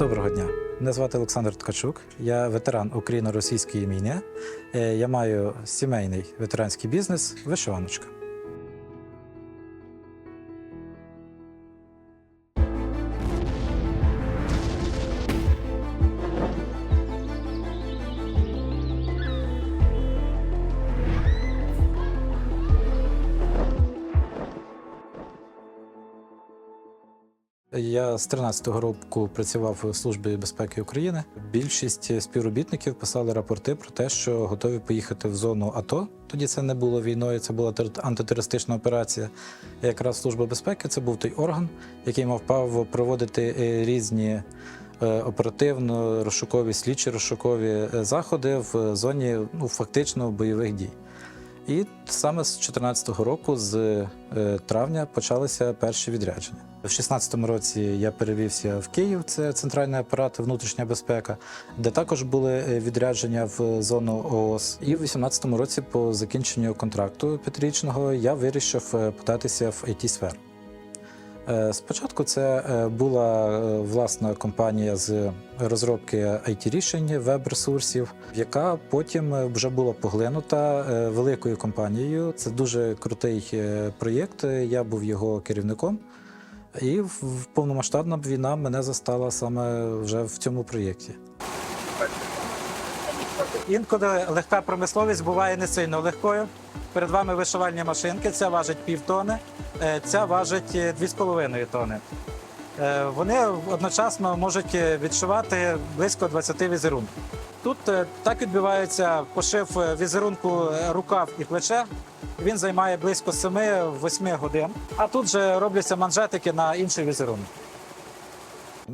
Доброго дня. Мене звати Олександр Ткачук. Я ветеран Україно-російської війни. Е, Я маю сімейний ветеранський бізнес Вишиваночка. Я з 13-го року працював у службі безпеки України. Більшість співробітників писали рапорти про те, що готові поїхати в зону АТО. Тоді це не було війною, це була тер- антитерористична операція. Якраз служба безпеки це був той орган, який мав право проводити е, різні е, оперативно розшукові, слідчі розшукові е, заходи в зоні ну, фактично бойових дій. І саме з 2014 року, з е, травня, почалися перші відрядження. В 2016 році я перевівся в Київ, це центральний апарат, внутрішня безпека, де також були е, відрядження в зону ООС. І в 2018 році, по закінченню контракту п'ятирічного, я вирішив е, податися в it сферу Е, Спочатку це е, була е, власна компанія з розробки it рішень веб-ресурсів, яка потім е, вже була поглинута е, великою компанією. Це дуже крутий е, проєкт. Я був його керівником. І повномасштабна війна мене застала саме вже в цьому проєкті. Інколи легка промисловість буває не сильно легкою. Перед вами вишивальні машинки, ця важить півтони, е, ця важить е, 2,5 тони. Е, Вони одночасно можуть е, відшивати близько 20 візерунків. Тут е, так відбувається пошив е, візерунку е, рукав і плече. Він займає близько 7-8 годин. А тут же робляться манжетики на інший візерунок.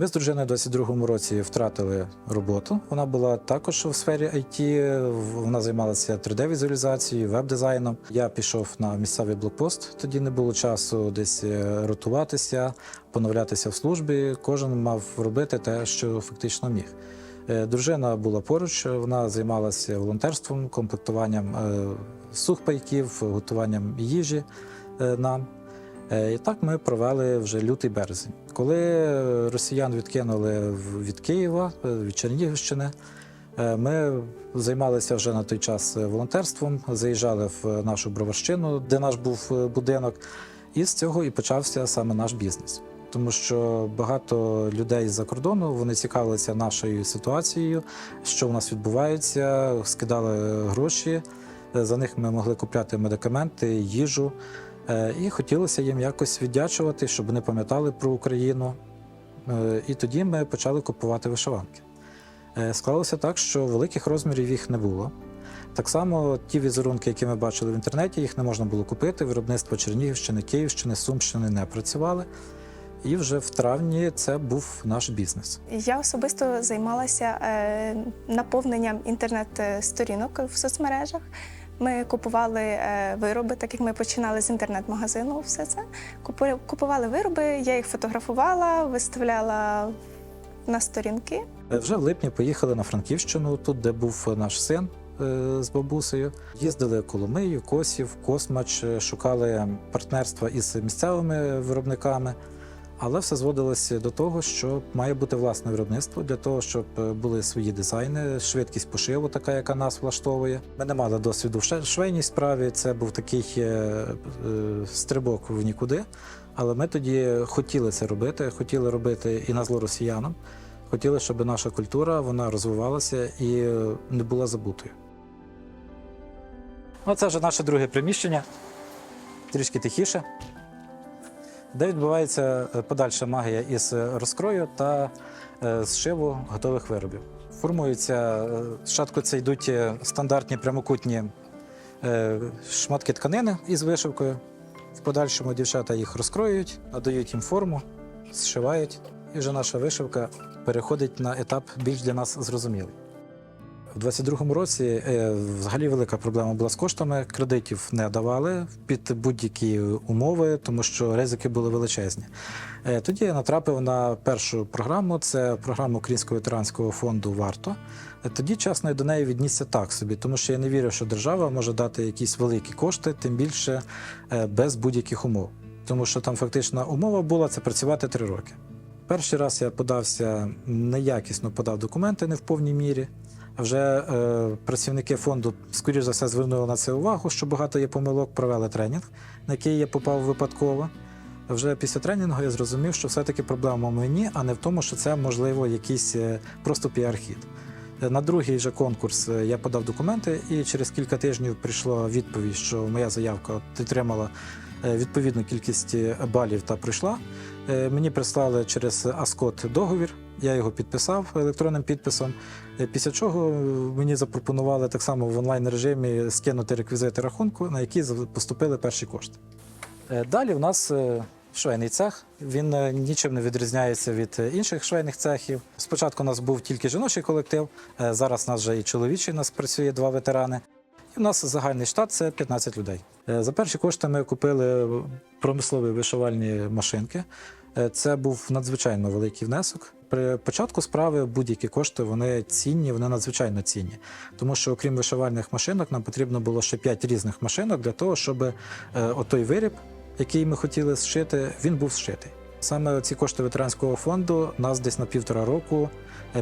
Ми з дружиною у 22-му році втратили роботу. Вона була також в сфері IT. Вона займалася 3D-візуалізацією, веб-дизайном. Я пішов на місцевий блокпост. Тоді не було часу десь е, ротуватися, поновлятися в службі. Кожен мав робити те, що фактично міг. Е, Дружина була поруч, вона займалася волонтерством, комплектуванням е, сухпайків, готуванням їжі нам. Е, І так ми провели вже лютий березень. Коли росіян відкинули в- від Києва, е, від Чернігівщини, е, ми займалися вже на той час е, волонтерством, заїжджали в нашу броварщину, де наш був е, будинок, і з цього і почався саме наш бізнес. Тому що багато людей з-за кордону вони цікавилися нашою ситуацією, що у нас відбувається, скидали гроші. Е, За них ми могли купляти медикаменти, їжу. Е, І хотілося їм якось віддячувати, щоб вони пам'ятали про Україну. Е, І тоді ми почали купувати вишиванки. Е, Склалося так, що великих розмірів їх не було. Так само ті візерунки, які ми бачили в інтернеті, їх не можна було купити. Виробництво Чернігівщини, Київщини, Сумщини не працювали. І вже в травні це був наш бізнес. Я особисто займалася наповненням інтернет-сторінок в соцмережах. Ми купували е, вироби, так як ми починали з інтернет-магазину, все це. Купували вироби, я їх фотографувала, виставляла на сторінки. Е, Вже в липні поїхали на Франківщину, тут, де був наш син е, з бабусею. Їздили Коломию, Косів, Космач, е, шукали партнерства із місцевими виробниками. Але все зводилося до того, що має бути власне виробництво для того, щоб е, були свої дизайни, швидкість пошиву, така, яка нас влаштовує. Ми не мали досвіду в швейній справі. Це був такий е, е, стрибок в нікуди. Але ми тоді хотіли це робити, хотіли робити і на зло росіянам. Хотіли, щоб наша культура вона розвивалася і не була забутою. Оце вже наше друге приміщення, трішки тихіше, де відбувається е, подальша магія із е, розкрою та е, зшиву готових виробів. Формуються, спочатку це йдуть стандартні прямокутні шматки тканини із вишивкою. В подальшому дівчата їх розкроюють, надають їм форму, зшивають, і вже наша вишивка переходить на етап більш для нас зрозумілий. У 22-му році е, взагалі велика проблема була з коштами. Кредитів не давали під будь-які умови, тому що ризики були величезні. Е, Тоді я натрапив на першу програму. Це програма Українського ветеранського фонду Варто. Е, Тоді чесно я до неї віднісся так собі, тому що я не вірю, що держава може дати якісь великі кошти, тим більше без будь-яких умов. Тому що там фактична умова була це працювати три роки. Перший раз я подався неякісно подав документи не в повній мірі. Вже е, працівники фонду, скоріш за все, звернули на це увагу, що багато є помилок, провели тренінг, на який я попав випадково. Вже після тренінгу я зрозумів, що все-таки проблема в мені, а не в тому, що це можливо якийсь е, просто піар-хід. Е, На другий же конкурс е, я подав документи, і через кілька тижнів прийшла відповідь, що моя заявка отримала відповідну кількість е, балів та пройшла. Е, Мені прислали через Аскот договір, я його підписав електронним підписом. Е, Після чого е, мені запропонували так само в онлайн режимі скинути реквізити рахунку, на які поступили перші кошти. Е, Далі в нас е, швейний цех. Він е, нічим не відрізняється від е, інших швейних цехів. Спочатку у нас був тільки жіночий колектив, е, зараз у нас вже і чоловічий, у нас працює два ветерани. У нас загальний штат це 15 людей. Е, За перші кошти ми купили промислові вишивальні машинки. Е, Це був надзвичайно великий внесок. При початку справи будь-які кошти вони цінні, вони надзвичайно цінні. Тому що, окрім вишивальних машинок, нам потрібно було ще 5 різних машинок для того, щоб е, отой виріб, який ми хотіли зшити, він був зшитий. Саме ці кошти ветеранського фонду нас десь на півтора року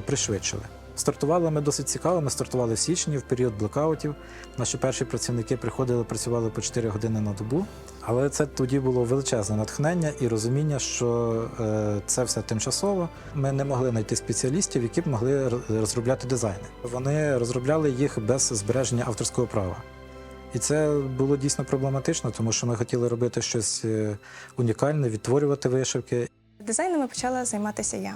пришвидшили. Стартували ми досить цікаво. Ми стартували в січні в період блокаутів. Наші перші працівники приходили, працювали по 4 години на добу. Але це тоді було величезне натхнення і розуміння, що е, це все тимчасово. Ми не могли знайти спеціалістів, які б могли розробляти дизайни. Вони розробляли їх без збереження авторського права. І це було дійсно проблематично, тому що ми хотіли робити щось е, унікальне, відтворювати вишивки. Дизайнами почала займатися я.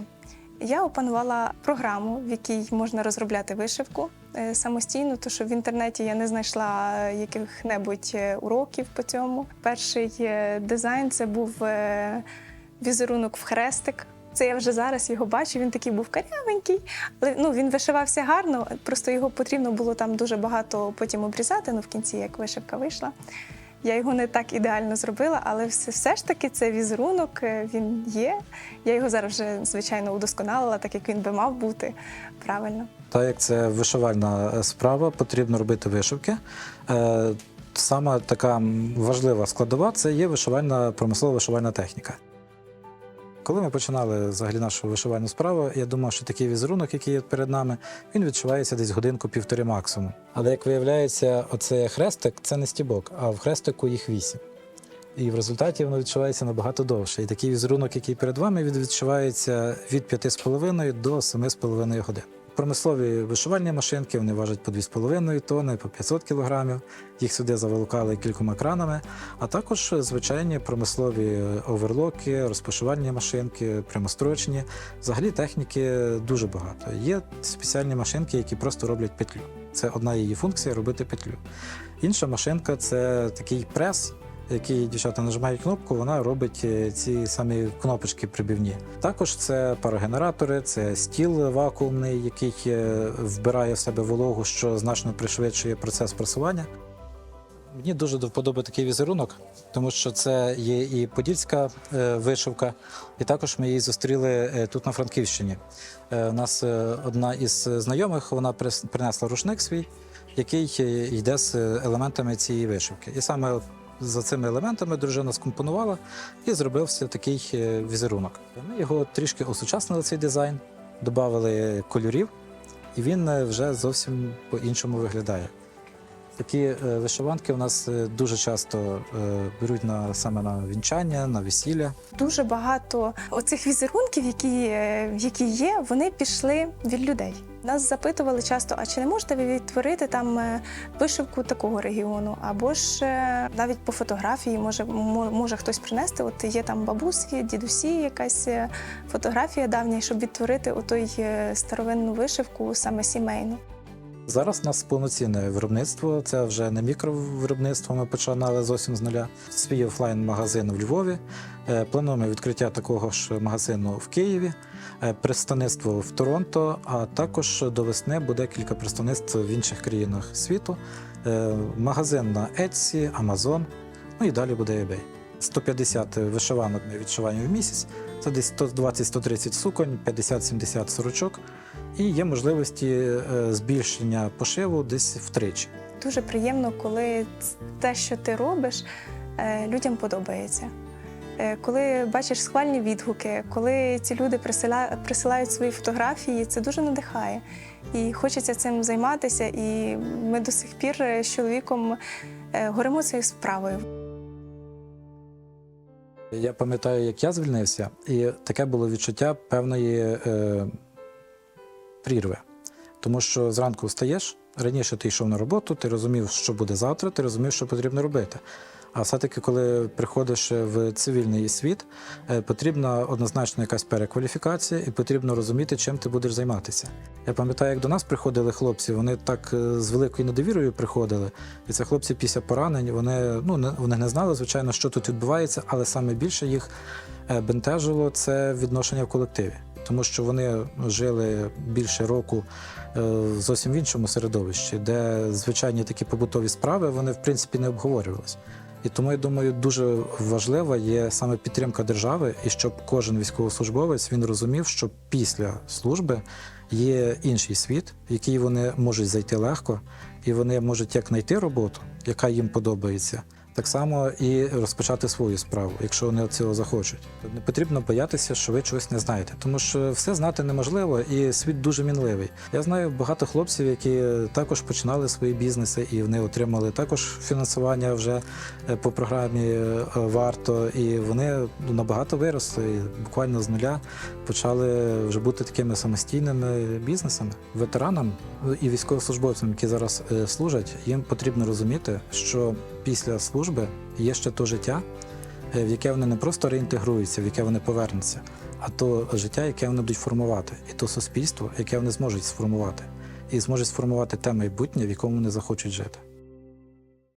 Я опанувала програму, в якій можна розробляти вишивку е, самостійно, тому що в інтернеті я не знайшла яких-небудь е, уроків по цьому. Перший е, дизайн це був візерунок в хрестик. Це я вже зараз його бачу. Він такий був карявенький, але ну він вишивався гарно. Просто його потрібно було там дуже багато потім обрізати. Ну в кінці, як вишивка вийшла. Я його не так ідеально зробила, але все, все ж таки це візерунок, е, він є. Я його зараз вже, звичайно, удосконалила, так як він би мав бути правильно. Так як це вишивальна е, справа, потрібно робити вишивки. Е, Саме така важлива складова це є вишивальна промислова вишивальна техніка. Коли ми починали взагалі нашу вишивальну справу, я думав, що такий візерунок, який є перед нами, він відчувається десь годинку-півтори максимум. Але як виявляється, оцей хрестик це не стібок, а в хрестику їх вісім. І в результаті воно відчувається набагато довше. І такий візерунок, який перед вами, він відчувається від 5,5 до 7,5 годин. Промислові вишивальні машинки вони важать по 2,5 тонни, по 500 кілограмів. Їх сюди заволокали кількома кранами, а також звичайні промислові оверлоки, розпашувальні машинки, прямострочні. Взагалі техніки дуже багато. Є спеціальні машинки, які просто роблять петлю. Це одна її функція робити петлю. Інша машинка це такий прес, який дівчата нажимають кнопку, вона робить е, ці самі кнопочки прибівні. Також це парогенератори, це стіл вакуумний, який е, вбирає в себе вологу, що значно пришвидшує процес пресування. Мені дуже до вподоби такий візерунок, тому що це є і подільська е, вишивка, і також ми її зустріли тут на Франківщині. У нас одна із знайомих вона принесла рушник свій, який йде з елементами цієї вишивки. І саме за цими елементами дружина скомпонувала і зробився такий е, візерунок. Ми його трішки осучаснили цей дизайн, додали кольорів, і він е, вже зовсім по-іншому виглядає. Такі е, вишиванки у нас е, дуже часто е, беруть на саме на вінчання, на весілля. Дуже багато оцих візерунків, які, які є, вони пішли від людей. Нас запитували часто, а чи не можете ви відтворити там вишивку такого регіону? Або ж навіть по фотографії може, може хтось принести. От є там бабусі, дідусі, якась фотографія давня, щоб відтворити отой старовинну вишивку саме сімейну. Зараз у нас повноцінне виробництво. Це вже не мікровиробництво. Ми починали зовсім з нуля. Свій офлайн-магазин в Львові. Е, Плануємо відкриття такого ж магазину в Києві, е, представництво в Торонто, а також до весни буде кілька представництв в інших країнах світу. Е, Магазин на Etsy, Amazon, ну і далі буде eBay. 150 вишиванок ми відшиваємо в місяць. Це десь 120-130 суконь, 50-70 сорочок. І є можливості е, збільшення пошиву десь втричі. Дуже приємно, коли те, що ти робиш, е, людям подобається. Е, Коли бачиш схвальні відгуки, коли ці люди присилають свої фотографії, це дуже надихає. І хочеться цим займатися. І ми до сих пір з чоловіком горимо цією справою. Я пам'ятаю, як я звільнився, і таке було відчуття певної е, прірви. Тому що зранку встаєш, раніше ти йшов на роботу, ти розумів, що буде завтра, ти розумів, що потрібно робити. А все-таки, коли приходиш в цивільний світ, е, потрібна однозначно якась перекваліфікація, і потрібно розуміти, чим ти будеш займатися. Я пам'ятаю, як до нас приходили хлопці, вони так е, з великою недовірою приходили. І це хлопці після поранень, вони, ну, не, вони не знали, звичайно, що тут відбувається, але саме більше їх е, бентежило це відношення в колективі. Тому що вони жили більше року е, зовсім в іншому середовищі, де звичайні такі побутові справи вони в принципі не обговорювалися. І тому я думаю, дуже важлива є саме підтримка держави, і щоб кожен військовослужбовець він розумів, що після служби є інший світ, в який вони можуть зайти легко, і вони можуть як знайти роботу, яка їм подобається, так само і розпочати свою справу, якщо вони цього захочуть. Не потрібно боятися, що ви чогось не знаєте, тому що все знати неможливо, і світ дуже мінливий. Я знаю багато хлопців, які також починали свої бізнеси, і вони отримали також фінансування вже е, по програмі е, варто, і вони набагато виросли. І буквально з нуля почали вже бути такими самостійними бізнесами. Ветеранам і військовослужбовцям, які зараз е, служать, їм потрібно розуміти, що після служби є ще то життя, е, в яке вони не просто реінтегруються, в яке вони повернуться, а то життя, яке вони будуть формувати, і то суспільство, яке вони зможуть сформувати, і зможуть сформувати те майбутнє, в якому вони захочуть жити.